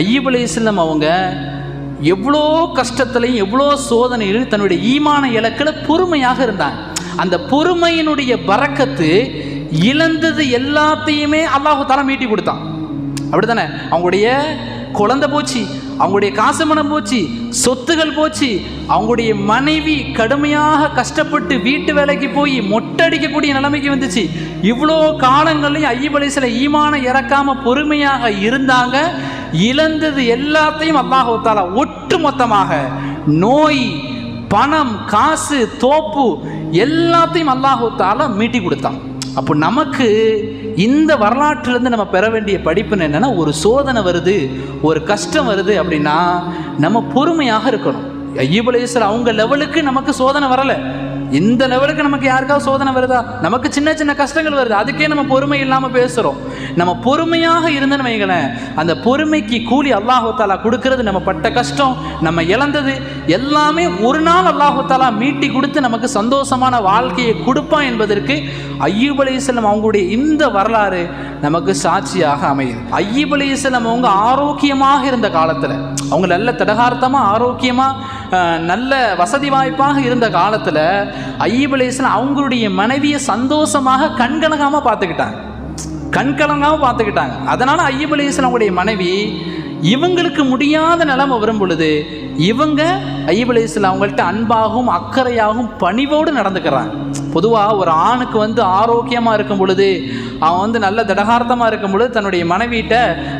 ஐயப் அலையம் அவங்க எவ்வளோ கஷ்டத்துலையும் எவ்வளோ சோதனையிலும் தன்னுடைய ஈமான இலக்கில் பொறுமையாக இருந்தாங்க. அந்த பொறுமையினுடைய பறக்கத்து இழந்தது எல்லாத்தையுமே அல்லாஹு தாலா மீட்டி கொடுத்தான். அப்படிதானே அவங்களுடைய குழந்தை போச்சு அவங்களுடைய காசு மனம் போச்சு சொத்துகள் போச்சு அவங்களுடைய மனைவி கடுமையாக கஷ்டப்பட்டு வீட்டு வேலைக்கு போய் மொட்டடிக்கக்கூடிய நிலைமைக்கு வந்துச்சு. இவ்வளோ காலங்கள்லையும் ஐயபலை சில ஈமான இறக்காம பொறுமையாக இருந்தாங்க. இழந்தது எல்லாத்தையும் அல்லாஹால ஒட்டு மொத்தமாக நோய் பணம் காசு தோப்பு எல்லாத்தையும் அல்லாஹால மீட்டி கொடுத்தான். அப்போ நமக்கு இந்த வரலாற்றுலேருந்து நம்ம பெற வேண்டிய படிப்புன்னு என்னன்னா ஒரு சோதனை வருது ஒரு கஷ்டம் வருது அப்படின்னா நம்ம பொறுமையாக இருக்கணும். ஐயோ அலைஹிஸ்ஸலாம் அவங்க லெவலுக்கு நமக்கு சோதனை வரலை. இந்த லெவலுக்கு நமக்கு யாருக்காவது சோதனை வருதா? நமக்கு சின்ன சின்ன கஷ்டங்கள் வருது. அதுக்கே நம்ம பொறுமை இல்லாமல் பேசுகிறோம் நம்ம பொறுமையாக இருந்தேன்னு வைங்களேன் அந்த பொறுமைக்கு கூலி அல்லாஹாலா கொடுக்கறது நம்ம பட்ட கஷ்டம் நம்ம இழந்தது எல்லாமே ஒரு நாள் அல்லாஹாலா மீட்டி கொடுத்து நமக்கு சந்தோஷமான வாழ்க்கையை கொடுப்பான் என்பதற்கு ஐயூப் அலைஹிஸ்ஸலாம் அவங்களுடைய இந்த வரலாறு நமக்கு சாட்சியாக அமையுது. ஐயூப் அலைஹிஸ்ஸலாம் அவங்க ஆரோக்கியமாக இருந்த காலத்தில் அவங்க நல்ல தடகார்த்தமாக ஆரோக்கியமாக நல்ல வசதி வாய்ப்பாக இருந்த காலத்தில் ஐயூப் அவங்களுடைய மனைவியை சந்தோஷமாக கண்கலங்காமல் பார்த்துக்கிட்டாங்க. கண்கலங்காமல் பார்த்துக்கிட்டாங்க. அதனால் ஐயூப் அவங்களுடைய மனைவி இவங்களுக்கு முடியாத நிலைமை வரும் பொழுது இவங்க ஐயூப் அவங்கள்ட்ட அன்பாகவும் அக்கறையாகவும் பணிவோடு நடந்துக்கிறாங்க. பொதுவாக ஒரு ஆணுக்கு வந்து ஆரோக்கியமாக இருக்கும் பொழுது அவன் வந்து நல்ல திடகார்த்தமாக இருக்கும் பொழுது தன்னுடைய மனைவிட்ட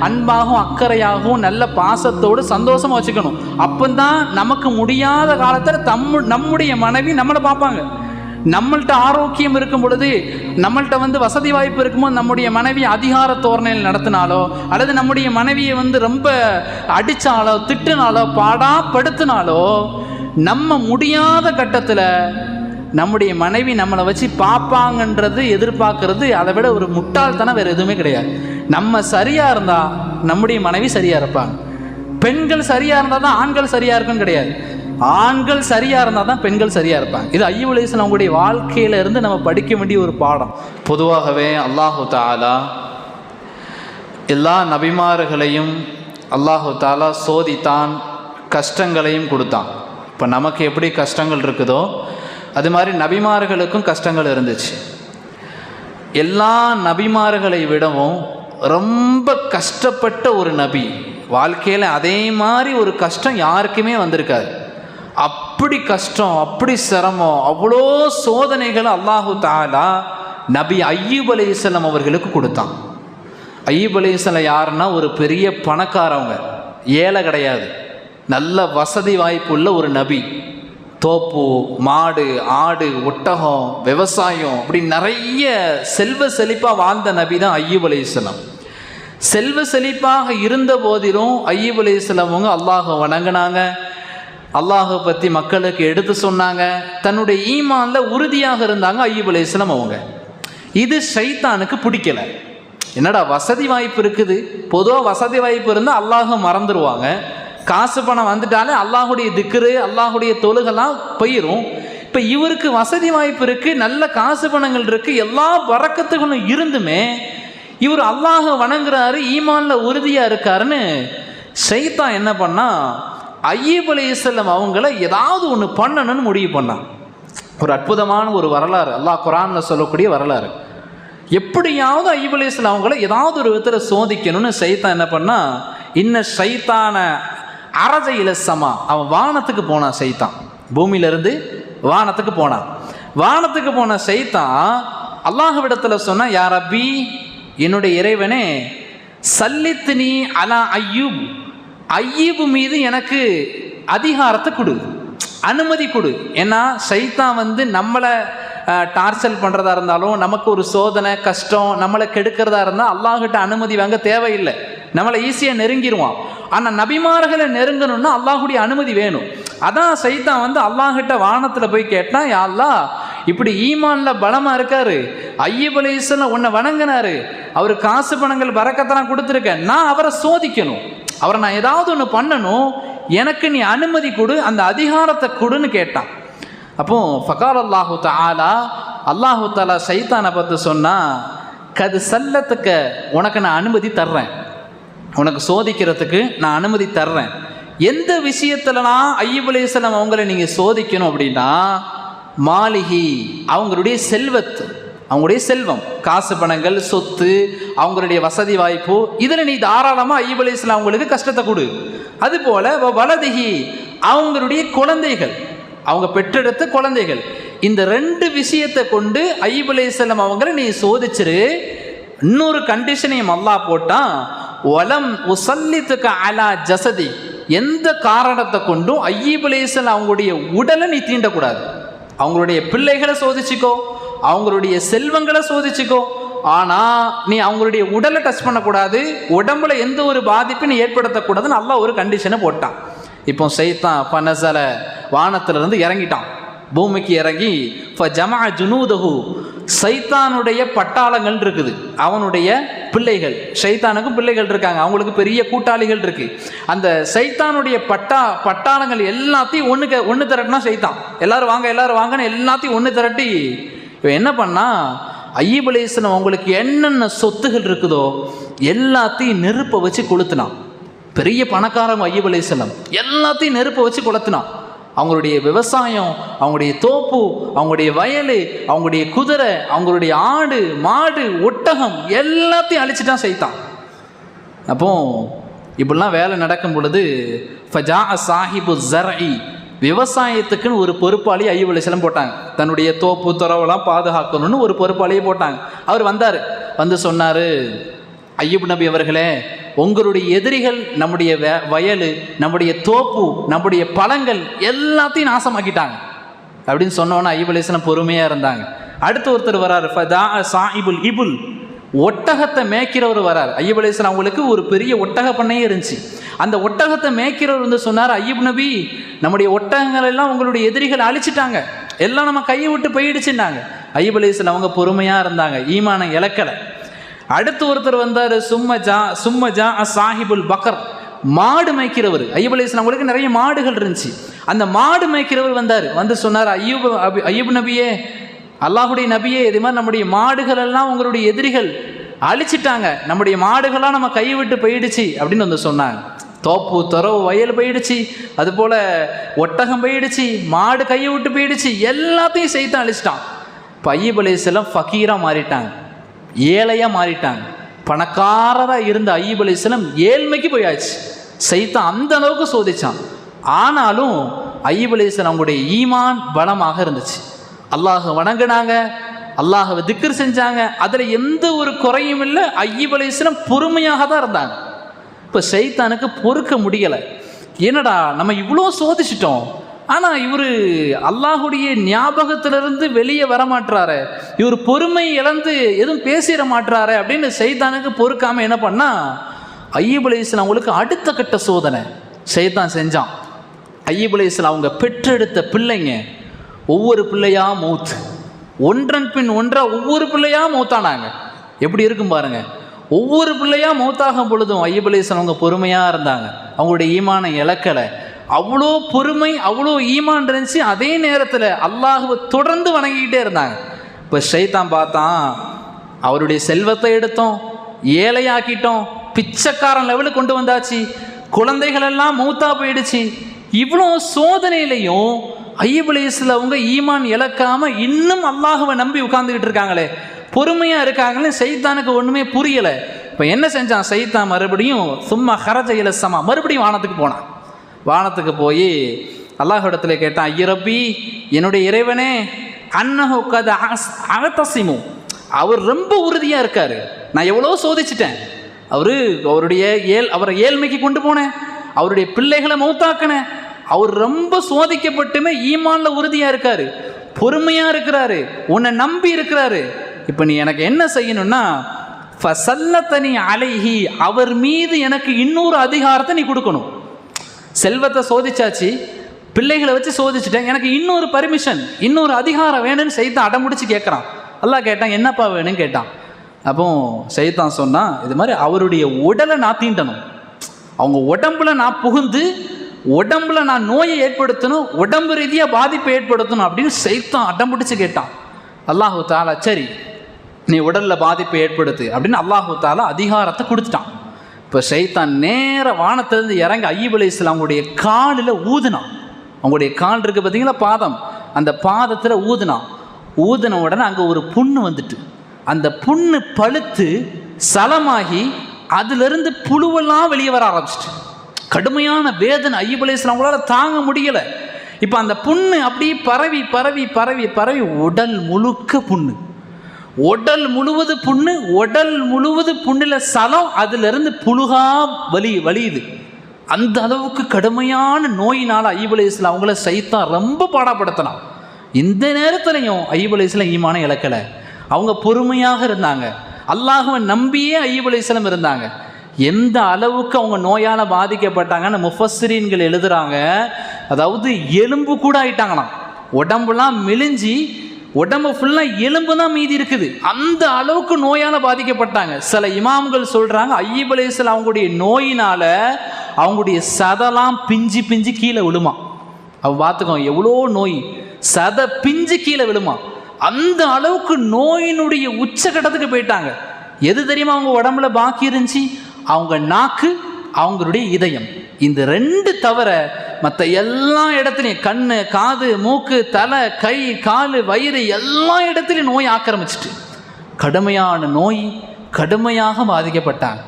அன்பாகவும் அக்கறையாகவும் நல்ல பாசத்தோடு சந்தோஷமாக வச்சுக்கணும். அப்போதான் நமக்கு முடியாத காலத்தில் தம்மு நம்முடைய மனைவி நம்மளை பார்ப்பாங்க. நம்மள்கிட்ட ஆரோக்கியம் இருக்கும் பொழுது நம்மள்கிட்ட வந்து வசதி வாய்ப்பு இருக்கும்போது நம்முடைய மனைவி அதிகார தோரணையில் நடத்தினாலோ அல்லது நம்முடைய மனைவியை வந்து ரொம்ப அடித்தாலோ திட்டுனாலோ பாடாப்படுத்தினாலோ நம்ம முடியாத கட்டத்தில் நம்முடைய மனைவி நம்மளை வச்சு பார்ப்பாங்கன்றது எதிர்பார்க்கறது அதை விட ஒரு முட்டாள்தனம் வேறு எதுவுமே கிடையாது. நம்ம சரியாக இருந்தால் நம்முடைய மனைவி சரியாக இருப்பாங்க. பெண்கள் சரியாக இருந்தால் தான் ஆண்கள் சரியாக இருக்குன்னு கிடையாது. ஆண்கள் சரியாக இருந்தால் தான் பெண்கள் சரியாக இருப்பாங்க. இது ஐயோ அலிஸ்லாம் அவங்களுடைய வாழ்க்கையில இருந்து நம்ம படிக்க வேண்டிய ஒரு பாடம். பொதுவாகவே அல்லாஹு தாலா எல்லா நபிமார்களையும் அல்லாஹு தாலா சோதித்தான் கஷ்டங்களையும் கொடுத்தான். இப்போ நமக்கு எப்படி கஷ்டங்கள் இருக்குதோ அது மாதிரி நபிமார்களுக்கும் கஷ்டங்கள் இருந்துச்சு. எல்லா நபிமார்களை விடவும் ரொம்ப கஷ்டப்பட்ட ஒரு நபி வாழ்க்கையில் அதே மாதிரி ஒரு கஷ்டம் யாருக்குமே வந்திருக்காது. அப்படி கஷ்டம் அப்படி சிரமம் அவ்வளோ சோதனைகளை அல்லாஹு தாலா நபி ஐயூப் அலையுசல்லம் அவர்களுக்கு கொடுத்தான். ஐயூப் அலையுசல்லம் யாருன்னா ஒரு பெரிய பணக்காரவங்க ஏழை கிடையாது. நல்ல வசதி வாய்ப்புள்ள ஒரு நபி. தோப்பு மாடு ஆடு ஒட்டகம் விவசாயம் அப்படி நிறைய செல்வ செழிப்பாக வாழ்ந்த நபி தான் ஐயூப் அலையுசல்லம் செல்வ செழிப்பாக இருந்த போதிலும் ஐயூப் அலையுசல்லம் அவங்க வணங்கினாங்க. அல்லாஹை பற்றி மக்களுக்கு எடுத்து சொன்னாங்க. தன்னுடைய ஈமானில் உறுதியாக இருந்தாங்க ஐயூப் அலையுஸ்லாம் அவங்க. இது ஷைத்தானுக்கு பிடிக்கல. என்னடா வசதி வாய்ப்பு இருக்குது? பொதுவாக வசதி வாய்ப்பு இருந்தால் அல்லாஹை மறந்துடுவாங்க காசு பணம் வந்துட்டாலே அல்லாஹுடைய திக்ரு அல்லாஹுடைய தொழுகெல்லாம் போயிடும் இப்போ இவருக்கு வசதி வாய்ப்பு இருக்குது நல்ல காசு பணங்கள் இருக்குது எல்லா வரக்கத்துகளும் இருந்துமே இவர் அல்லாஹை வணங்குறாரு ஈமானில் உறுதியாக இருக்காருன்னு ஷைத்தான் என்ன பண்ணா ஐயீப் அலையுசல்லம் அவங்கள ஏதாவது ஒன்று பண்ணணும்னு முடிவு பண்ணான் ஒரு அற்புதமான ஒரு வரலாறு அல்லாஹ் குரான்ல சொல்லக்கூடிய வரலாறு. எப்படியாவது ஐயீப் அலையுஸ்லாம் அவங்கள ஏதாவது ஒரு விதத்தில் சோதிக்கணும்னு சைத்தான் என்ன பண்ணா இன்ன சைத்தான அரஜ இலசமா அவன் வானத்துக்கு போனான் சைத்தான். பூமியிலிருந்து வானத்துக்கு போனான். வானத்துக்கு போன சைத்தான் அல்லாஹ்விடத்தில் சொன்னால் யார் அப்பி என்னுடைய இறைவனே சல்லித்து நீ அலா ஐயூப். ஐயீபு மீது எனக்கு அதிகாரத்தை கொடு. அனுமதி கொடு. ஏன்னா சைத்தான் வந்து நம்மளை டார்ச்சல் பண்ணுறதா இருந்தாலும் நமக்கு ஒரு சோதனை கஷ்டம் நம்மளை கெடுக்கிறதா இருந்தால் அல்லாஹ்கிட்ட அனுமதி வாங்க தேவையில்லை. நம்மளை ஈஸியாக நெருங்கிடுவான் ஆனால் நபிமார்களை நெருங்கணும்னா அல்லாஹுடைய அனுமதி வேணும். அதான் சைத்தான் வந்து அல்லாஹிட்ட வானத்தில் போய் கேட்டான் யாழ்லா இப்படி ஈமான்ல பலமாக இருக்காரு. ஐயப் அலையுஸ்லாம் உன்னை வணங்கினாரு. அவர் காசு பணங்கள் வரக்கத்தெல்லாம் கொடுத்துருக்கேன். நான் அவரை சோதிக்கணும். அவரை நான் ஏதாவது ஒன்று பண்ணணும். எனக்கு நீ அனுமதி கொடு அந்த அதிகாரத்தை கொடுன்னு கேட்டான். அப்போ ஃபகார் அல்லாஹு தாலா அல்லாஹு தாலா சைத்தானை பார்த்து சொன்னால் கது சல்லத்துக்கு உனக்கு நான் அனுமதி தர்றேன். உனக்கு சோதிக்கிறதுக்கு நான் அனுமதி தர்றேன். எந்த விஷயத்துலலாம் ஐயூப் அலைஹிஸ்ஸலாம் அவங்கள நீங்கள் சோதிக்கணும் அப்படின்னா மாளிகை அவங்களுடைய செல்வத்து அவங்களுடைய செல்வம் காசு பணங்கள் சொத்து அவங்களுடைய வசதி வாய்ப்பு இதில் நீ தாராளமாக ஐயூப் அவங்களுக்கு கஷ்டத்தை கொடு. அதுபோல் வலதிகி அவங்களுடைய குழந்தைகள் அவங்க பெற்றெடுத்த குழந்தைகள் இந்த ரெண்டு விஷயத்தை கொண்டு ஐயூப் அலைஹிஸ்ஸலாம் அவங்கள நீ சோதிச்சிரு. இன்னொரு கண்டிஷனையும் அல்லா போட்டான். ஒலம் உசல்லித்துக்க அலா ஜசதி எந்த காரணத்தை கொண்டும் ஐயீப் அலைஹிஸ்ஸலாம் அவங்களுடைய உடலை நீ தீண்டக்கூடாது. அவங்களுடைய பிள்ளைகளை சோதிச்சுக்கோ அவங்களுடைய செல்வங்களை சோதிச்சுக்கோ. ஆனால் நீ அவங்களுடைய உடலை டச் பண்ணக்கூடாது. உடம்புல எந்த ஒரு பாதிப்பும் ஏற்படுத்தக்கூடாதுன்னு நல்ல ஒரு கண்டிஷனை போட்டான். இப்போ சைத்தான் பனசல வானத்திலிருந்து இறங்கிட்டான். பூமிக்கு இறங்கி ஃப ஜமா ஜுனூதஹு சைத்தானுடைய பட்டாளங்கள் இருக்குது. அவனுடைய பிள்ளைகள். சைத்தானுக்கும் பிள்ளைகள் இருக்காங்க. அவங்களுக்கு பெரிய கூட்டாளிகள் இருக்கு. அந்த சைத்தானுடைய பட்டா பட்டாளங்கள் எல்லாத்தையும் ஒன்று ஒன்று திரட்டினா சைத்தான். எல்லாரும் வாங்க எல்லாரும் வாங்கன்னு எல்லாத்தையும் ஒன்று திரட்டி இவன் என்ன பண்ணா? ஐயபலேசன் அலைஹிஸ்ஸலாம் அவங்களுக்கு என்னென்ன சொத்துகள் இருக்குதோ எல்லாத்தையும் நெருப்பை வச்சு கொளுத்துனான். பெரிய பணக்காரங்க ஐயப் எல்லாத்தையும் நெருப்பை வச்சு கொளுத்துனான். அவங்களுடைய விவசாயம் அவங்களுடைய தோப்பு அவங்களுடைய வயல் அவங்களுடைய குதிரை அவங்களுடைய ஆடு மாடு ஒட்டகம் எல்லாத்தையும் அழிச்சிட்டான் செய்தான். அப்போ இப்படிலாம் வேலை நடக்கும் பொழுது ஃபஜா சாஹிபு ஜர்இ விவசாயத்துக்குன்னு ஒரு பொறுப்பாளி ஐயோ விளைச்சலம் போட்டாங்க. தன்னுடைய தோப்பு துறவெல்லாம் பாதுகாக்கணும்னு ஒரு பொறுப்பாளியை போட்டாங்க. அவர் வந்தார். வந்து சொன்னார் ஐயப் நபி அவர்களே உங்களுடைய எதிரிகள் நம்முடைய வ வயல் நம்முடைய தோப்பு நம்முடைய பழங்கள் எல்லாத்தையும் நாசமாக்கிட்டாங்க. அப்படின்னு சொன்னோன்னே ஐபலேசனம் பொறுமையாக இருந்தாங்க. அடுத்து ஒருத்தர் வராரு ஃபதா சாஹிபுல் இபுல். ஒட்டகத்தை மேய்க்கிறவர் வரார். ஐயபலேசன் அவங்களுக்கு ஒரு பெரிய ஒட்டக பண்ணையே இருந்துச்சு. அந்த ஒட்டகத்தை மேய்க்கிறவர் வந்து சொன்னார் ஐயப் நபி நம்முடைய ஒட்டகங்கள் எல்லாம் உங்களுடைய எதிரிகள் அழிச்சிட்டாங்க. எல்லாம் நம்ம கையை விட்டு போயிடுச்சுன்னாங்க. ஐயபலேசன் அவங்க பொறுமையாக இருந்தாங்க. ஈமான இலக்கலை அடுத்து ஒருத்தர் வந்தார் சும்மஜா சும்மஜா சும்ம சாஹிபுல் பக்கர். மாடு மேய்க்கிறவர். ஐயப் அலி அவங்களுக்கு நிறைய மாடுகள் இருந்துச்சு. அந்த மாடு மேய்க்கிறவர் வந்தார். வந்து சொன்னார் ஐயூப் அபி ஐயூப் நபியே அல்லாஹுடைய நபியே இதே மாதிரி நம்முடைய மாடுகள் எல்லாம் உங்களுடைய எதிரிகள். அழிச்சிட்டாங்க. நம்முடைய மாடுகள்லாம் நம்ம கை விட்டு போயிடுச்சு. அப்படின்னு வந்து சொன்னாங்க. தோப்பு துறவு வயல் போயிடுச்சு. அதுபோல் ஒட்டகம் போயிடுச்சு. மாடு கையை விட்டு போயிடுச்சு. எல்லாத்தையும் செய்தான் அழிச்சிட்டான். இப்போ ஐயப் ஃபக்கீராக மாறிட்டாங்க. ஏழையாக மாறிட்டாங்க. பணக்காரராக இருந்த ஐயப் அலைஹிஸ்ஸலாம் ஏழ்மைக்கு போயாச்சு. சைத்தான் அந்த அளவுக்கு சோதிச்சான். ஆனாலும் ஐயப் அலைஹிஸ்ஸலாம் அவங்களுடைய ஈமான் பலமாக இருந்துச்சு. அல்லாஹ் வணங்கினாங்க. அல்லாஹவை திக்கர் செஞ்சாங்க. அதில் எந்த ஒரு குறையும் இல்லை. ஐயப் அலைஹிஸ்ஸலாம் பொறுமையாக தான் இருந்தாங்க. இப்போ சைத்தானுக்கு பொறுக்க முடியலை. என்னடா நம்ம இவ்வளோ சோதிச்சிட்டோம். ஆனால் இவர் அல்லாஹுடைய ஞாபகத்திலிருந்து வெளியே வரமாட்டாரு இவர் பொறுமை இழந்து எதுவும் பேசிட மாட்றாரு அப்படின்னு செய்தானுக்கு பொறுக்காமல் என்ன பண்ணால் ஐயப் அவங்களுக்கு அடுத்த கட்ட சோதனை. செய்தான் செஞ்சான். ஐயப் அவங்க பெற்றெடுத்த பிள்ளைங்க ஒவ்வொரு பிள்ளையா மௌத் ஒன்றன் பின் ஒன்றாக ஒவ்வொரு பிள்ளையா மௌத்தானாங்க. எப்படி இருக்கும் பாருங்க. ஒவ்வொரு பிள்ளையா மௌத்தாகும் பொழுதும் ஐயப் அவங்க பொறுமையாக இருந்தாங்க. அவங்களுடைய ஈமான இலக்கலை அவ்வளோ பொறுமை அவ்வளோ ஈமான் இருந்துச்சு. அதே நேரத்தில் அல்லாஹுவை தொடர்ந்து வணங்கிக்கிட்டே இருந்தாங்க. இப்போ ஷைத்தான் பார்த்தான் அவருடைய செல்வத்தை எடுத்தோம் ஏழையாக்கிட்டோம் பிச்சைக்காரன் லெவலுக்கு கொண்டு வந்தாச்சு குழந்தைகள் எல்லாம் மூத்தா போயிடுச்சு. இவ்வளோ சோதனையிலையும் ஐயப் அவங்க ஈமான் இழக்காம இன்னும் அல்லாஹுவை நம்பி உட்கார்ந்துக்கிட்டு இருக்காங்களே. பொறுமையாக இருக்காங்களே சைத்தானுக்கு ஒன்றுமே புரியலை. இப்போ என்ன செஞ்சான்? சைத்தான் மறுபடியும் சும்மா ஹரஜ இலசமா மறுபடியும் வானத்துக்கு போனான். வானத்துக்கு போய் அல்லாஹிடத்தில் கேட்டான் ஐயரப்பி என்னுடைய இறைவனே அன்னஹோ கத அகத்தசிமு அவர் ரொம்ப உறுதியாக இருக்கார். நான் எவ்வளோ சோதிச்சிட்டேன். அவர் அவருடைய ஏல் அவரை ஏழ்மைக்கு கொண்டு போனேன். அவருடைய பிள்ளைகளை மௌத்தாக்கினேன். அவர் ரொம்ப சோதிக்கப்பட்டுமே ஈமான்ல உறுதியாக இருக்கார். பொறுமையாக இருக்கிறாரு. உன்னை நம்பி இருக்கிறாரு. இப்போ நீ எனக்கு என்ன செய்யணும்னா தனி அலைஹி அவர் மீது எனக்கு இன்னொரு அதிகாரத்தை நீ கொடுக்கணும். செல்வத்தை சோதிச்சாச்சு பிள்ளைகளை வச்சு சோதிச்சுட்டேன். எனக்கு இன்னொரு பர்மிஷன் இன்னொரு அதிகாரம் வேணும்னு சைத்தான் அடமுடிச்சு கேட்குறான். அல்லா கேட்டான் என்னப்பா வேணும்னு? கேட்டான். அப்போ சைத்தான் சொன்னான் இது மாதிரி அவருடைய உடலை நான் தீண்டணும். அவங்க உடம்புல நான் புகுந்து உடம்புல நான் நோயை ஏற்படுத்தணும் உடம்பு ரீதியாக பாதிப்பை ஏற்படுத்தணும் அப்படின்னு சைத்தான் அடம்பிடிச்சு கேட்டான். அல்லாஹு தாலா சரி நீ உடலில் பாதிப்பை ஏற்படுத்து அப்படின்னு அல்லாஹு தாலா அதிகாரத்தை கொடுத்துட்டான். இப்போ சைத்தான் நேர வானத்திலிருந்து இறங்கி ஐயப் அலி இஸ்லாமுடைய காலில் ஊதுனான். அவங்களுடைய கால் இருக்கு பார்த்தீங்களா பாதம். அந்த பாதத்தில் ஊதுனான். ஊதின உடனே அங்கே ஒரு புண்ணு வந்துட்டு. அந்த புண்ணு பழுத்து சலமாகி அதிலிருந்து புழுவெல்லாம் வெளியே வர ஆரம்பிச்சிட்டு. கடுமையான வேதனை. ஐயப் அலி இஸ்லாமங்களால தாங்க முடியலை. இப்போ அந்த புண்ணு அப்படியே பரவி பரவி பரவி பரவி உடல் முழுக்க புண்ணு. உடல் முழுவது புண்ணு உடல் முழுவது புண்ணில் சலம் அதிலிருந்து புழுகா வலி வலியுது. அந்த அளவுக்கு கடுமையான நோயினால் ஐயபலேசில் இஸ்லாம் அவங்கள சைத்தான் ரொம்ப பாடப்படுத்தினான். இந்த நேரத்துலையும் ஐயப் ஈமானம் இஸ்லாம் ஈமான இழக்கலை. அவங்க பொறுமையாக இருந்தாங்க. அல்லாஹுவை நம்பியே ஐயப் இஸ்லாம் இருந்தாங்க. எந்த அளவுக்கு அவங்க நோயால் பாதிக்கப்பட்டாங்கன்னு முஃபஸ்ரீன்கள் எழுதுகிறாங்க அதாவது எலும்பு கூட ஆயிட்டாங்களாம். உடம்புலாம் மெலிஞ்சி உடம்பு ஃபுல்லாக எலும்பு தான் மீதி இருக்குது. அந்த அளவுக்கு நோயால் பாதிக்கப்பட்டாங்க. சில இமாம்கள் சொல்கிறாங்க ஐயப் அவங்களுடைய நோயினால் அவங்களுடைய சதலாம் பிஞ்சு பிஞ்சு கீழே விழுமா? அவன் பார்த்துக்கோ எவ்வளோ நோய். சத பிஞ்சு கீழே விழுமா? அந்த அளவுக்கு நோயினுடைய உச்சகட்டத்துக்கு போயிட்டாங்க. எது தெரியுமா அவங்க உடம்புல பாக்கி இருந்துச்சு? அவங்க நாக்கு அவங்களுடைய இதயம். இந்த ரெண்டு தவிர மற்ற எல்லா இடத்துலையும் கண்ணு காது மூக்கு தலை கை கால் வயிறு எல்லா இடத்துலையும் நோய் ஆக்கிரமிச்சிட்டு. கடுமையான நோய் கடுமையாக பாதிக்கப்பட்டாங்க.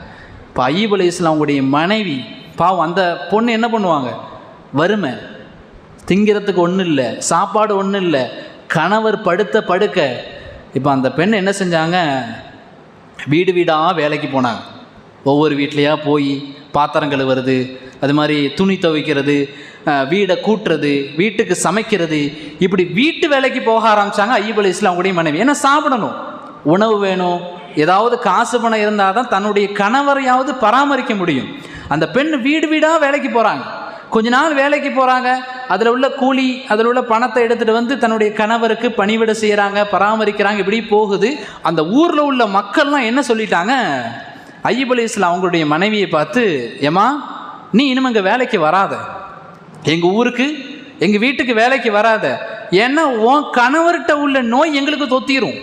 இப்போ ஐயப் அலி இஸ்லாமுடைய மனைவி பாவம் அந்த பொண்ணு என்ன பண்ணுவாங்க? வறுமை. திங்கிறதுக்கு ஒன்றும் இல்லை சாப்பாடு ஒன்றும் இல்லை கணவர் படுத்த படுக்க. இப்போ அந்த பெண் என்ன செஞ்சாங்க? வீடு வீடாக வேலைக்கு போனாங்க. ஒவ்வொரு வீட்லேயா போய் பாத்திரம் கழுவுறது அது மாதிரி துணி துவைக்கிறது வீடை கூட்டுறது வீட்டுக்கு சமைக்கிறது. இப்படி வீட்டு வேலைக்கு போக ஆரம்பிச்சாங்க ஐயப் அலி கூடயும் மனைவி. ஏன்னா சாப்பிடணும்? உணவு வேணும். ஏதாவது காசு பணம் இருந்தால் தான் தன்னுடைய கணவரையாவது பராமரிக்க முடியும். அந்த பெண் வீடு வீடாக வேலைக்கு போகிறாங்க கொஞ்ச நாள் வேலைக்கு போகிறாங்க அதில் உள்ள கூலி அதில் உள்ள பணத்தை எடுத்துகிட்டு வந்து தன்னுடைய கணவருக்கு பணிவிட செய்கிறாங்க பராமரிக்கிறாங்க. இப்படி போகுது. அந்த ஊரில் உள்ள மக்கள்லாம் என்ன சொல்லிட்டாங்க? ஐயப் அலி இஸ்லாம் அவங்களுடைய மனைவியை பார்த்து ஏமா நீ இனிமே இங்கே வேலைக்கு வராத. எங்கள் ஊருக்கு எங்கள் வீட்டுக்கு வேலைக்கு வராத. ஏன்னா உன் கணவர்கிட்ட உள்ள நோய் எங்களுக்கு தொத்திரும்.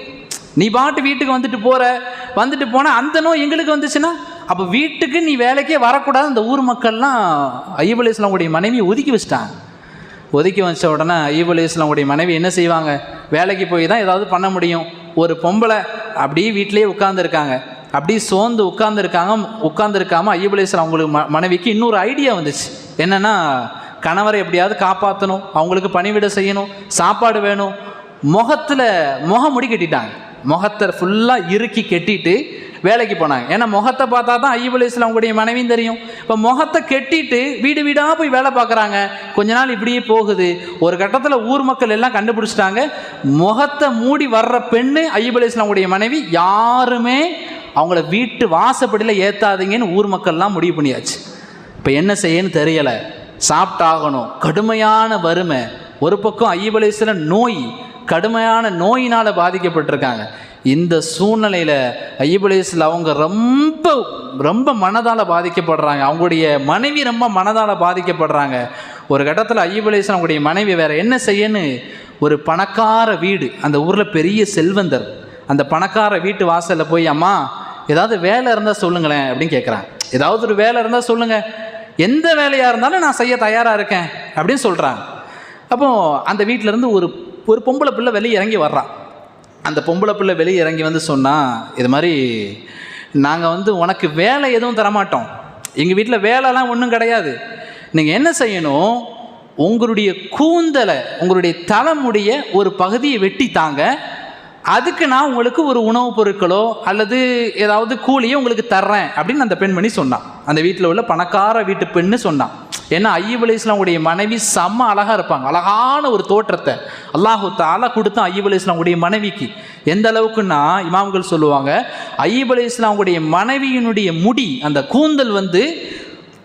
நீ பாட்டு வீட்டுக்கு வந்துட்டு போகிற வந்துட்டு போனால் அந்த நோய் எங்களுக்கு வந்துச்சுன்னா அப்போ வீட்டுக்கு நீ வேலைக்கே வரக்கூடாது. அந்த ஊர் மக்கள்லாம் ஐயப் அலி இஸ்லாமுடைய மனைவியை ஒதுக்கி வச்சிட்டாங்க. ஒதுக்கி வச்ச உடனே ஐயப் அலி இஸ்லாமுடைய மனைவி என்ன செய்வாங்க? வேலைக்கு போய் தான் ஏதாவது பண்ண முடியும். ஒரு பொம்பளை அப்படியே வீட்டிலேயே உட்காந்துருக்காங்க அப்படியே சோர்ந்து உட்காந்துருக்காங்க உட்காந்துருக்காம ஐயப் அவங்களுக்கு ம மனைவிக்கு இன்னொரு ஐடியா வந்துச்சு. என்னென்னா கணவரை எப்படியாவது காப்பாற்றணும் அவங்களுக்கு பணிவிட செய்யணும் சாப்பாடு வேணும். முகத்தில் முகமுடி கட்டிட்டாங்க. முகத்தை ஃபுல்லாக இறுக்கி கட்டிட்டு வேலைக்கு போனாங்க. ஏன்னா முகத்தை பார்த்தா தான் ஐயப் அலி இஸ்லாமுடைய மனைவியும் தெரியும். இப்போ முகத்தை கெட்டிட்டு வீடு வீடாக போய் வேலை பார்க்குறாங்க. கொஞ்ச நாள் இப்படியே போகுது. ஒரு கட்டத்தில் ஊர் மக்கள் எல்லாம் கண்டுபிடிச்சிட்டாங்க. முகத்தை மூடி வர்ற பெண்ணு ஐயப் அலி இஸ்லாமுடைய மனைவி யாருமே அவங்கள வீட்டு வாசப்படியில் ஏற்றாதீங்கன்னு ஊர் மக்கள்லாம் முடிவு பண்ணியாச்சு. இப்போ என்ன செய்யன்னு தெரியலை. சாப்பிட்டாகணும். கடுமையான வறுமை. ஒரு பக்கம் ஐயப் நோய் கடுமையான நோயினால் பாதிக்கப்பட்டிருக்காங்க. இந்த சூழ்நிலையில் ஐயப் அவங்க ரொம்ப ரொம்ப மனதால் பாதிக்கப்படுறாங்க. அவங்களுடைய மனைவி ரொம்ப மனதால் பாதிக்கப்படுறாங்க. ஒரு கட்டத்தில் ஐயப் அவங்களுடைய மனைவி வேறு என்ன செய்யன்னு ஒரு பணக்கார வீடு. அந்த ஊரில் பெரிய செல்வந்தர். அந்த பணக்கார வீட்டு வாசலில் போய் அம்மா ஏதாவது வேலை இருந்தால் சொல்லுங்களேன் அப்படின்னு கேட்குறான் ஏதாவது ஒரு வேலை இருந்தால் சொல்லுங்கள் எந்த வேலையாக இருந்தாலும் நான் செய்ய தயாராக இருக்கேன் அப்படின்னு சொல்கிறான் அப்போது அந்த வீட்டிலேருந்து ஒரு ஒரு பொம்பளை பிள்ளை வெளியே இறங்கி வர்றான். அந்த பொம்பளை பிள்ளை வெளியே இறங்கி வந்து சொன்னால் இது மாதிரி நாங்கள் வந்து உனக்கு வேலை எதுவும் தரமாட்டோம். எங்கள் வீட்டில் வேலைலாம் ஒன்றும் கிடையாது. நீங்கள் என்ன செய்யணும்? உங்களுடைய கூந்தலை உங்களுடைய தலைமுடிய ஒரு பகுதியை வெட்டி தாங்க. அதுக்கு நான் உங்களுக்கு ஒரு உணவுப் பொருட்களோ அல்லது ஏதாவது கூலியோ உங்களுக்கு தர்றேன் அப்படின்னு அந்த பெண்மணி சொன்னான். அந்த வீட்டில் உள்ள பணக்கார வீட்டு பெண்ணு சொன்னான். ஏன்னா ஐயப் இஸ்லாமுடைய மனைவி செம்ம அழகாக இருப்பாங்க. அழகான ஒரு தோற்றத்தை அல்லாஹு தாலா கொடுத்தான் ஐயப் இஸ்லாமுடைய மனைவிக்கு. எந்த அளவுக்குன்னா இமாம்கள் சொல்லுவாங்க ஐயப் இஸ்லாமுடைய மனைவியினுடைய முடி அந்த கூந்தல் வந்து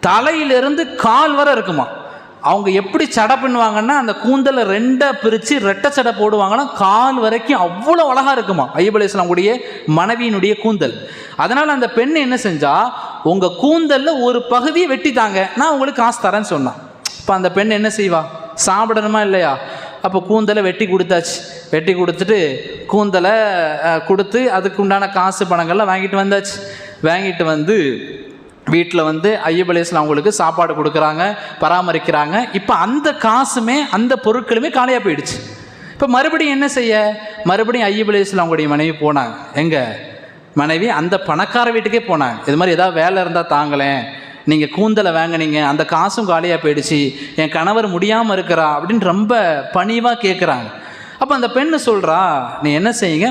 தலையிலிருந்து கால் வரை இருக்குமா? அவங்க எப்படி சடை பண்ணுவாங்கன்னா அந்த கூந்தலை ரெண்டாக பிரித்து ரெட்டை சடை போடுவாங்கன்னா கால் வரைக்கும் அவ்வளோ அழகாக இருக்குமா? ஐயப் அலி இஸ்லாமுடைய மனைவியினுடைய கூந்தல். அதனால் அந்த பெண் என்ன செஞ்சால் உங்கள் கூந்தலில் ஒரு பகுதியை வெட்டித்தாங்க. நான் உங்களுக்கு காசு தரேன்னு சொன்னான் இப்போ அந்த பெண் என்ன செய்வா? சாப்பிடணுமா இல்லையா? அப்போ கூந்தலை வெட்டி கொடுத்தாச்சு. வெட்டி கொடுத்துட்டு கூந்தலை கொடுத்து அதுக்கு உண்டான காசு பணங்கள்லாம் வாங்கிட்டு வந்தாச்சு. வாங்கிட்டு வந்து வீட்டில் வந்து ஐயப் அவங்களுக்கு சாப்பாடு கொடுக்குறாங்க பராமரிக்கிறாங்க. இப்போ அந்த காசுமே அந்த பொருட்களுமே காலியாக போயிடுச்சு. இப்போ மறுபடியும் என்ன செய்ய? மறுபடியும் ஐயப் அவங்களுடைய மனைவி போனாங்க. எங்கே? மனைவி அந்த பணக்கார வீட்டுக்கே போனாங்க. இது மாதிரி ஏதாவது வேலை இருந்தால் தாங்களேன். நீங்கள் கூந்தலை வாங்கினீங்க அந்த காசும் காலியாக போயிடுச்சு. என் கணவர் முடியாமல் இருக்கிறா அப்படின்னு ரொம்ப பணிவாக கேட்குறாங்க அப்போ அந்த பெண்ணு சொல்கிறா நீ என்ன செய்யுங்க?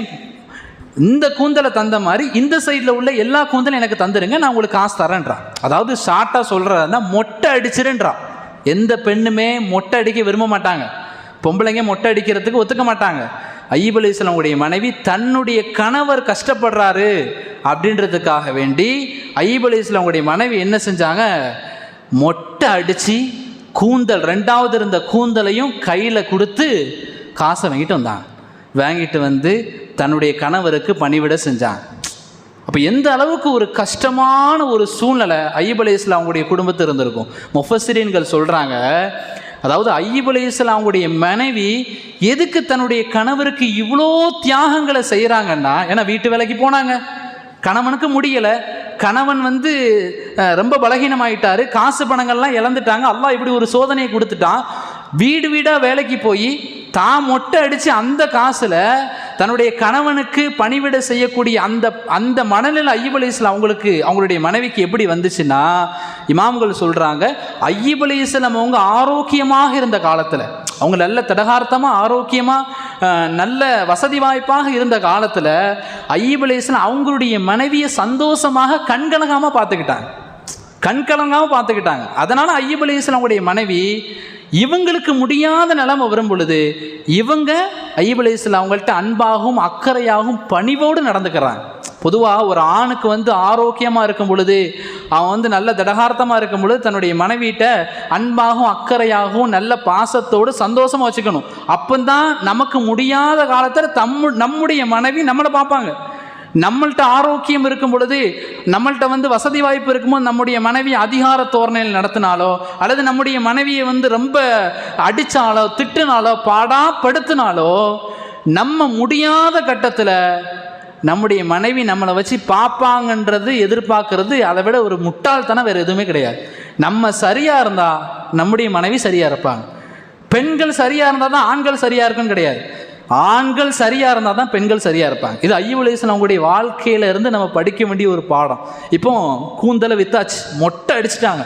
இந்த கூந்தலை தந்த மாதிரி இந்த சைடில் உள்ள எல்லா கூந்தலும் எனக்கு தந்துடுங்க நான் உங்களுக்கு காசு தரேன்றான். அதாவது ஷார்ட்டாக சொல்கிறதா மொட்டை அடிச்சிருன்றான். எந்த பெண்ணுமே மொட்டை அடிக்க விரும்ப மாட்டாங்க. பொம்பளைங்க மொட்டை அடிக்கிறதுக்கு ஒத்துக்க மாட்டாங்க. ஐயப் மனைவி தன்னுடைய கணவர் கஷ்டப்படுறாரு அப்படின்றதுக்காக வேண்டி ஐயப் மனைவி என்ன செஞ்சாங்க? மொட்டை அடித்து கூந்தல் ரெண்டாவது இருந்த கூந்தலையும் கையில் கொடுத்து காசை வாங்கிட்டு வந்தாங்க வாங்கிட்டு வந்து தன்னுடைய கணவருக்கு பணிவிட செஞ்சாங்க அப்போ எந்த அளவுக்கு ஒரு கஷ்டமான ஒரு சூழ்நிலை ஐயப் அலி குடும்பத்தில் இருந்திருக்கும்? முஃபசிரீன்கள் சொல்கிறாங்க அதாவது ஐயப் அலி மனைவி எதுக்கு தன்னுடைய கணவருக்கு இவ்வளோ தியாகங்களை செய்கிறாங்கன்னா ஏன்னா வீட்டு வேலைக்கு போனாங்க. கணவனுக்கு முடியலை. கணவன் வந்து ரொம்ப பலகீனமாயிட்டாரு. காசு பணங்கள்லாம் இழந்துட்டாங்க. அல்லாஹ் இப்படி ஒரு சோதனையை கொடுத்துட்டான். வீடு வீடாக வேலைக்கு போய் தான் மொட்டை அடித்து அந்த காசில் தன்னுடைய கணவனுக்கு பணிவிட செய்யக்கூடிய அந்த அந்த மனநிலை ஐயப் அலி இஸ்லாம் அவங்களுக்கு அவங்களுடைய மனைவிக்கு எப்படி வந்துச்சுன்னா இமாம்கள் சொல்கிறாங்க ஐயப் அலி இஸ்லாம் அவங்க ஆரோக்கியமாக இருந்த காலத்தில் அவங்க நல்ல தடகார்த்தமாக ஆரோக்கியமாக நல்ல வசதி வாய்ப்பாக இருந்த காலத்தில் ஐயப் அலி இஸ்லாம் அவங்களுடைய மனைவியை சந்தோஷமாக கண்கலங்காமல் பார்த்துக்கிட்டாங்க. கண்கலங்காமல் பார்த்துக்கிட்டாங்க. அதனால் ஐயப் அலி இஸ்லாமுடைய மனைவி இவங்களுக்கு முடியாத நிலைமை வரும் பொழுது இவங்க ஐயப் அலி இஸ்லாம் அவங்கள்ட்ட அன்பாகவும் அக்கறையாகவும் பணிவோடு நடந்துக்கிறாங்க. பொதுவாக ஒரு ஆணுக்கு வந்து ஆரோக்கியமாக இருக்கும் பொழுது அவன் வந்து நல்ல திடகார்த்தமாக இருக்கும் பொழுது தன்னுடைய மனைவிட்ட அன்பாகவும் அக்கறையாகவும் நல்ல பாசத்தோடு சந்தோஷமாக வச்சுக்கணும். அப்போதான் நமக்கு முடியாத காலத்தில் தம் நம்முடைய மனைவி நம்மளை பார்ப்பாங்க. நம்மள்கிட்ட ஆரோக்கியம் இருக்கும் பொழுது நம்மள்கிட்ட வந்து வசதி வாய்ப்பு இருக்கும்போது நம்முடைய மனைவி அதிகார தோரணையில் நடத்தினாலோ அல்லது நம்முடைய மனைவியை வந்து ரொம்ப அடித்தாலோ திட்டுனாலோ பாடாப்படுத்தினாலோ நம்ம முடியாத கட்டத்தில் நம்முடைய மனைவி நம்மளை வச்சு பார்ப்பாங்கன்றது எதிர்பார்க்கறது அதை விட ஒரு முட்டாள்தனம் வேறு எதுவுமே கிடையாது. நம்ம சரியாக இருந்தால் நம்முடைய மனைவி சரியாக இருப்பாங்க. பெண்கள் சரியாக இருந்தால் தான் ஆண்கள் சரியாக இருக்குன்னு கிடையாது. ஆண்கள் சரியாக இருந்தால் தான் பெண்கள் சரியாக இருப்பாங்க. இது ஐயுலேசன் அவங்களுடைய வாழ்க்கையில இருந்து நம்ம படிக்க வேண்டிய ஒரு பாடம். இப்போ கூந்தலை வித்தாச்சு. மொட்டை அடிச்சிட்டாங்க.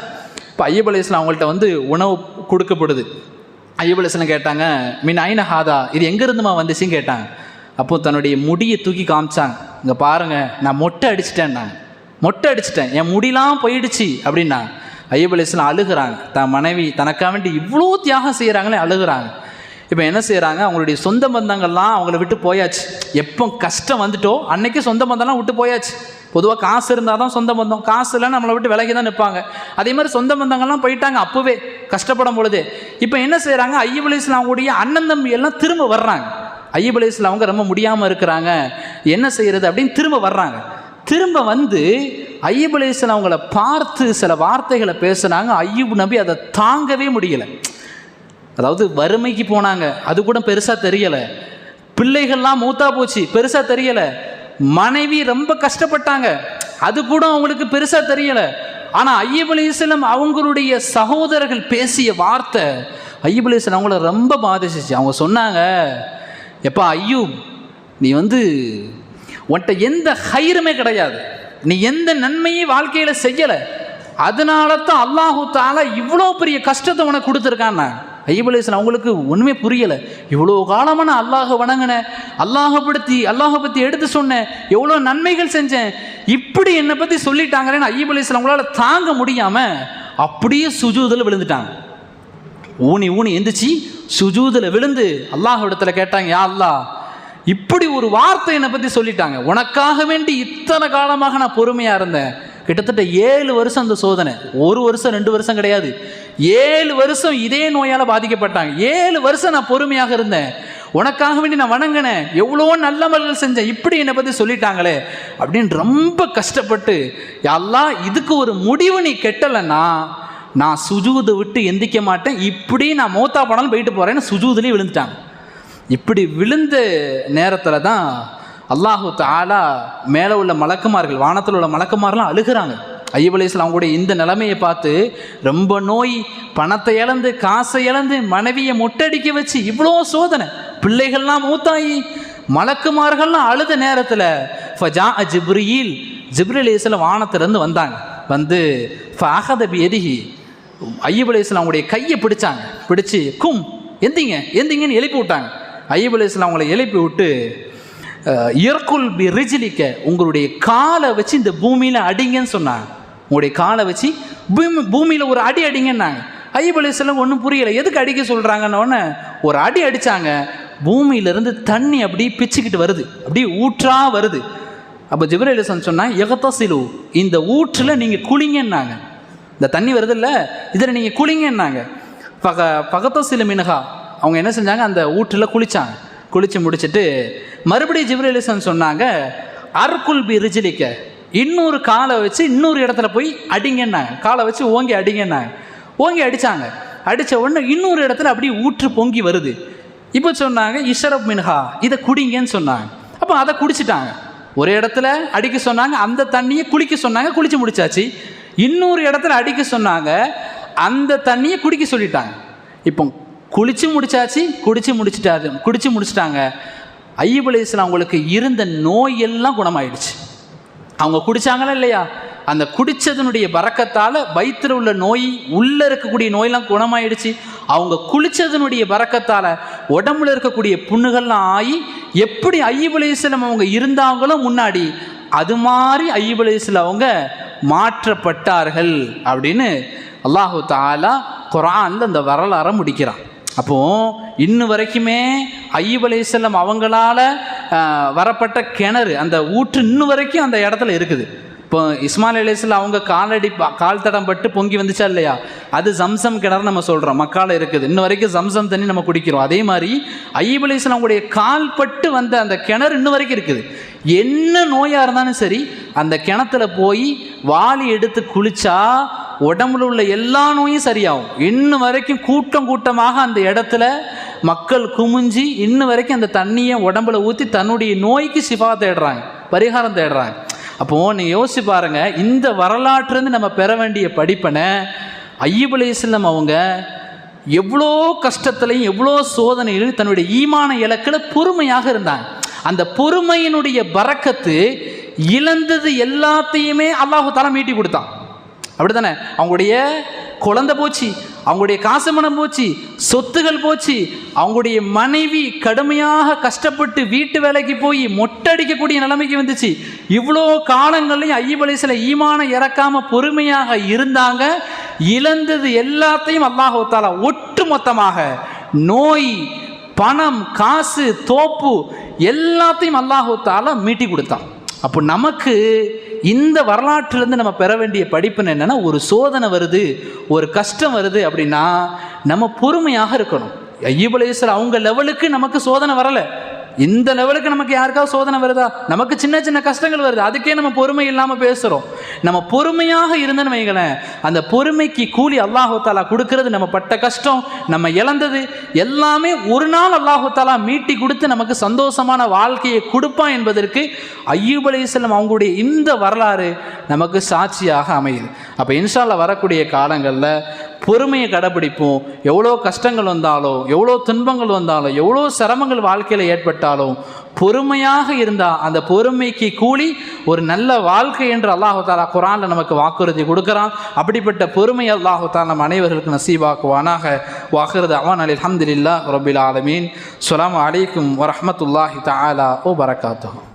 இப்போ ஐயபலேசன் அவங்கள்ட்ட வந்து உணவு கொடுக்கப்படுது. ஐயபலேசனை கேட்டாங்க மீன் ஐன ஹாதா? இது எங்கேருந்துமா வந்துச்சுன்னு கேட்டாங்க. அப்போ தன்னுடைய முடியை தூக்கி காமிச்சாங்க. இங்கே பாருங்க நான் மொட்டை அடிச்சிட்டேன்னாங்க மொட்டை அடிச்சிட்டேன். என் முடிலாம் போயிடுச்சு. அப்படின்னாங்க. ஐயபலேசன் அழுகுறாங்க. தன் மனைவி தனக்காக வேண்டி இவ்வளோ தியாகம் செய்கிறாங்களே அழுகுறாங்க. இப்போ என்ன செய்கிறாங்க அவங்களுடைய சொந்த பந்தங்கள்லாம் அவங்கள விட்டு போயாச்சு. எப்போ கஷ்டம் வந்துட்டோ அன்னைக்கு சொந்த பந்தம்லாம் விட்டு போயாச்சு. பொதுவாக காசு இருந்தால் தான் சொந்த பந்தம். காசு இல்லைன்னா நம்மளை விட்டு விலகி தான் நிற்பாங்க. அதே மாதிரி சொந்த பந்தங்கள்லாம் போயிட்டாங்க அப்போவே கஷ்டப்படும் பொழுது. இப்போ என்ன செய்கிறாங்க ஐயப் அலி இஸ்லாமுடைய அண்ணன் தம்பி எல்லாம் திரும்ப வர்றாங்க. ஐயப் இஸ்லாம் அவங்க ரொம்ப முடியாமல் இருக்கிறாங்க. என்ன செய்கிறது அப்படின்னு திரும்ப வர்றாங்க. திரும்ப வந்து ஐயப் இஸ்லாம் அவங்கள பார்த்து சில வார்த்தைகளை பேசுனாங்க ஐயூப் நபி அதை தாங்கவே முடியலை. அதாவது வறுமைக்கு போனாங்க. அது கூட பெருசாக தெரியலை. பிள்ளைகள்லாம் மூத்தா போச்சு. பெருசாக தெரியலை. மனைவி ரொம்ப கஷ்டப்பட்டாங்க. அது கூட அவங்களுக்கு பெருசாக தெரியலை. ஆனால் ஐயப் அவங்களுடைய சகோதரர்கள் பேசிய வார்த்தை ஐயப் அவங்கள ரொம்ப பாதிச்சிச்சு. அவங்க சொன்னாங்க எப்பா ஐயூப் நீ வந்து உன்கிட்ட எந்த ஹைருமே கிடையாது. நீ எந்த நன்மையும் வாழ்க்கையில் செய்யலை. அதனால தான் அல்லாஹு தாலா இவ்வளோ பெரிய கஷ்டத்தை உனக்கு கொடுத்துருக்கான். ஐயபலேசன் அவங்களுக்கு ஒன்றுமே புரியலை. இவ்வளோ காலமாக நான் அல்லாஹை வணங்கினேன். அல்லாஹை படுத்தி அல்லாஹை பற்றி எடுத்து சொன்னேன். எவ்வளோ நன்மைகள் செஞ்சேன். இப்படி என்னை பற்றி சொல்லிட்டாங்களேன்னு ஐயபலேசன் அவங்களால தாங்க முடியாமல் அப்படியே சுஜூதில் விழுந்துட்டாங்க. ஊனி ஊனி எந்திரிச்சு சுஜூதில் விழுந்து அல்லாஹ் இடத்துல கேட்டாங்க யா அல்லாஹ் இப்படி ஒரு வார்த்தை என்னை பற்றி சொல்லிட்டாங்க. உனக்காக வேண்டி இத்தனை காலமாக நான் பொறுமையாக இருந்தேன். கிட்டத்தட்ட ஏழு வருஷம் அந்த சோதனை. ஒரு வருஷம் ரெண்டு வருஷம் கிடையாது. ஏழு வருஷம் இதே நோயால் பாதிக்கப்பட்டாங்க. ஏழு வருஷம் நான் பொறுமையாக இருந்தேன். உனக்காக வேண்டி நான் வணங்கினேன். எவ்வளோ நல்லமல்கள் செஞ்சேன். இப்படி என்னை பற்றி சொல்லிட்டாங்களே அப்படின்னு ரொம்ப கஷ்டப்பட்டு எல்லாம் இதுக்கு ஒரு முடிவு நீ கெட்டலைன்னா நான் சுஜூதை விட்டு எந்திக்க மாட்டேன். இப்படி நான் மோத்தா படம் போயிட்டு போகிறேன்னு சுஜூதுலேயே விழுந்துட்டாங்க. இப்படி விழுந்த நேரத்தில் தான் அல்லாஹு தாலா மேலே உள்ள மலக்குமார்கள் வானத்தில் உள்ள மலக்குமாரெலாம் அழுகிறாங்க. ஐயப் அவங்களுடைய இந்த நிலைமையை பார்த்து ரொம்ப நோய் பணத்தை இழந்து காசை இழந்து மனைவியை மொட்டடிக்க வச்சு இவ்வளோ சோதனை. பிள்ளைகள்லாம் மூத்தாயி மலக்குமார்கள்லாம் அழுத நேரத்தில் ஃபஜா ஜிப்ரியில் ஜிப்ரில் வானத்திலேருந்து வந்தாங்க. வந்து ஃபஹதபி எதிகி ஐயப் அலையாம் அவங்களுடைய கையை பிடிச்சாங்க. பிடிச்சி கும் எந்திங்க எந்திங்கன்னு எழுப்பி விட்டாங்க. ஐயப் அலையாம் அவங்களை எழுப்பி விட்டு இயற்குள் பி ரிஜிலிக்க உங்களுடைய காலை வச்சு இந்த பூமியில் அடிங்கன்னு சொன்னாங்க. உங்களுடைய காலை வச்சு பூமி பூமியில் ஒரு அடி அடிங்கன்னாங்க. ஐயப் ஒன்றும் புரியலை. எதுக்கு அடிக்க சொல்கிறாங்கன்னு ஒரு அடி அடித்தாங்க பூமியிலேருந்து தண்ணி அப்படியே பிச்சுக்கிட்டு வருது. அப்படியே ஊற்றா வருது. அப்போ ஜிப்ரேலிசன் சொன்னாங்க எகத்தசிலு இந்த ஊற்றில் நீங்கள் குளிங்கன்னாங்க. இந்த தண்ணி வருதில்ல இதில் நீங்கள் குளிங்கன்னாங்க. பக பகத்தசிலு மினகா அவங்க என்ன செஞ்சாங்க? அந்த ஊற்றில் குளித்தாங்க குளித்து முடிச்சுட்டு மறுபடியும் ஜிப்ரலிசன் சொன்னாங்க அர்குல் பி ரிஜிலிக்க. இன்னொரு காலை வச்சு இன்னொரு இடத்துல போய் அடிங்கன்னாங்க. காலை வச்சு ஓங்கி அடிங்கன்னாங்க. ஓங்கி அடித்தாங்க அடித்த உடனே இன்னொரு இடத்துல அப்படியே ஊற்று பொங்கி வருது. இப்போ சொன்னாங்க இஷரப் மின்ஹா இதை குடிங்கன்னு சொன்னாங்க. அப்போ அதை குடிச்சிட்டாங்க. ஒரு இடத்துல அடிக்க சொன்னாங்க அந்த தண்ணியை குளிக்க சொன்னாங்க குளிச்சு முடிச்சாச்சு. இன்னொரு இடத்துல அடிக்க சொன்னாங்க அந்த தண்ணியை குடிக்க சொல்லிட்டாங்க. இப்போ குளிச்சு முடிச்சாச்சு குடிச்சு முடிச்சிட்டாரு. குடிச்சு முடிச்சிட்டாங்க. ஐயப் அலையாம் அவங்களுக்கு இருந்த நோய் எல்லாம் குணமாயிடுச்சு. அவங்க குடிச்சாங்களா இல்லையா? அந்த குடித்ததனுடைய பறக்கத்தால் வயிற்றில் உள்ள நோய் உள்ளே இருக்கக்கூடிய நோயெல்லாம் குணமாயிடுச்சு. அவங்க குளித்ததனுடைய பறக்கத்தால் உடம்புல இருக்கக்கூடிய புண்ணுகள்லாம் ஆகி எப்படி ஐயப் அவங்க இருந்தாங்களோ முன்னாடி அது மாதிரி ஐயப் அவங்க மாற்றப்பட்டார்கள் அப்படின்னு அல்லாஹு தாலா குரானில் அந்த வரலாறை முடிக்கிறான். அப்போ இன்னும் வரைக்குமே ஐயப் அலையம் அவங்களால வரப்பட்ட கிணறு அந்த ஊற்று இன்னும் வரைக்கும் அந்த இடத்துல இருக்குது. இப்போ இஸ்மாயில் அலிஸ்லாம் அவங்க காலடி கால் தடம் பட்டு பொங்கி வந்துச்சா இல்லையா? அது ஜம்சம் கிணறு நம்ம சொல்கிறோம் மக்கால் இருக்குது. இன்ன வரைக்கும் ஜம்சம் தண்ணி நம்ம குடிக்கிறோம். அதே மாதிரி ஐயப் அலிஸ்லாம் அவங்களுடைய கால் பட்டு வந்த அந்த கிணறு இன்னும் வரைக்கும் இருக்குது. என்ன நோயாக இருந்தாலும் சரி அந்த கிணத்துல போய் வாளி எடுத்து குளிச்சா உடம்புல உள்ள எல்லா நோயும் சரியாகும். இன்னும் வரைக்கும் கூட்டம் கூட்டமாக அந்த இடத்துல மக்கள் குமிஞ்சி இன்னும் வரைக்கும் அந்த தண்ணியை உடம்புல ஊற்றி தன்னுடைய நோய்க்கு சிஃபா தேடுறாங்க பரிகாரம் தேடுறாங்க. அப்போது நீங்கள் யோசிச்சு பாருங்கள் இந்த வரலாற்றுலேருந்து நம்ம பெற வேண்டிய படிப்பனை ஐயப் அவங்க எவ்வளோ கஷ்டத்துலையும் எவ்வளோ சோதனையிலும் தன்னுடைய ஈமான இலக்கில் பொறுமையாக இருந்தாங்க. அந்த பொறுமையினுடைய பறக்கத்து இழந்தது எல்லாத்தையுமே அல்லாஹு தாலா மீட்டி கொடுத்தான். அப்படி தானே அவங்களுடைய குழந்தை போச்சு அவங்களுடைய காசு மனம் போச்சு சொத்துகள் போச்சு அவங்களுடைய மனைவி கடுமையாக கஷ்டப்பட்டு வீட்டு வேலைக்கு போய் மொட்டடிக்கக்கூடிய நிலைமைக்கு வந்துச்சு. இவ்வளோ காலங்கள்லையும் ஐயபலிசில் ஈமான இறக்காம பொறுமையாக இருந்தாங்க. இழந்தது எல்லாத்தையும் அல்லாஹாலா ஒட்டு மொத்தமாக நோய் பணம் காசு தோப்பு எல்லாத்தையும் அல்லாஹாலா மீட்டி கொடுத்தான். அப்போ நமக்கு இந்த வரலாற்றிலேருந்து நம்ம பெற வேண்டிய படிப்புன்னு என்னென்னா ஒரு சோதனை வருது ஒரு கஷ்டம் வருது அப்படின்னா நம்ம பொறுமையாக இருக்கணும். ஐயபலேஸ்வரர் அவங்க லெவலுக்கு நமக்கு சோதனை வரலை. இந்த லெவலுக்கு நமக்கு யாருக்காவது சோதனை வருதா? நமக்கு சின்ன சின்ன கஷ்டங்கள் வருது. அதுக்கே நம்ம பொறுமை இல்லாமல் பேசுகிறோம் நம்ம பொறுமையாக இருந்தேன்னு வைங்களேன் அந்த பொறுமைக்கு கூலி அல்லாஹாலா கொடுக்கறது நம்ம பட்ட கஷ்டம் நம்ம இழந்தது எல்லாமே ஒரு நாள் அல்லாஹாலா மீட்டி கொடுத்து நமக்கு சந்தோஷமான வாழ்க்கையை கொடுப்பான் என்பதற்கு ஐயூப் அலிஸ்லம் அவங்களுடைய இந்த வரலாறு நமக்கு சாட்சியாக அமையுது. அப்போ இன்ஷால்ல வரக்கூடிய காலங்களில் பொறுமையை கடைப்பிடிப்போம் எவ்வளோ கஷ்டங்கள் வந்தாலும் எவ்வளோ துன்பங்கள் வந்தாலும் எவ்வளோ சிரமங்கள் வாழ்க்கையில் ஏற்பட்டாலும் பொறுமையாக இருந்தால் அந்த பொறுமைக்கு கூலி ஒரு நல்ல வாழ்க்கை என்று அல்லாஹு தாலா குரானில் நமக்கு வாக்குறுதி கொடுக்குறான். அப்படிப்பட்ட பொறுமை அல்லாஹு தாலா நம் அனைவர்களுக்கு நசீபாக்குவானாக. வாக்குறது அவன் அலி அஹமதுல்லா ரபில் ஆலமீன். சுலாம் அலைக்கும் வரமத்துல்லாஹி தாலா ஓ பரகாத்தூ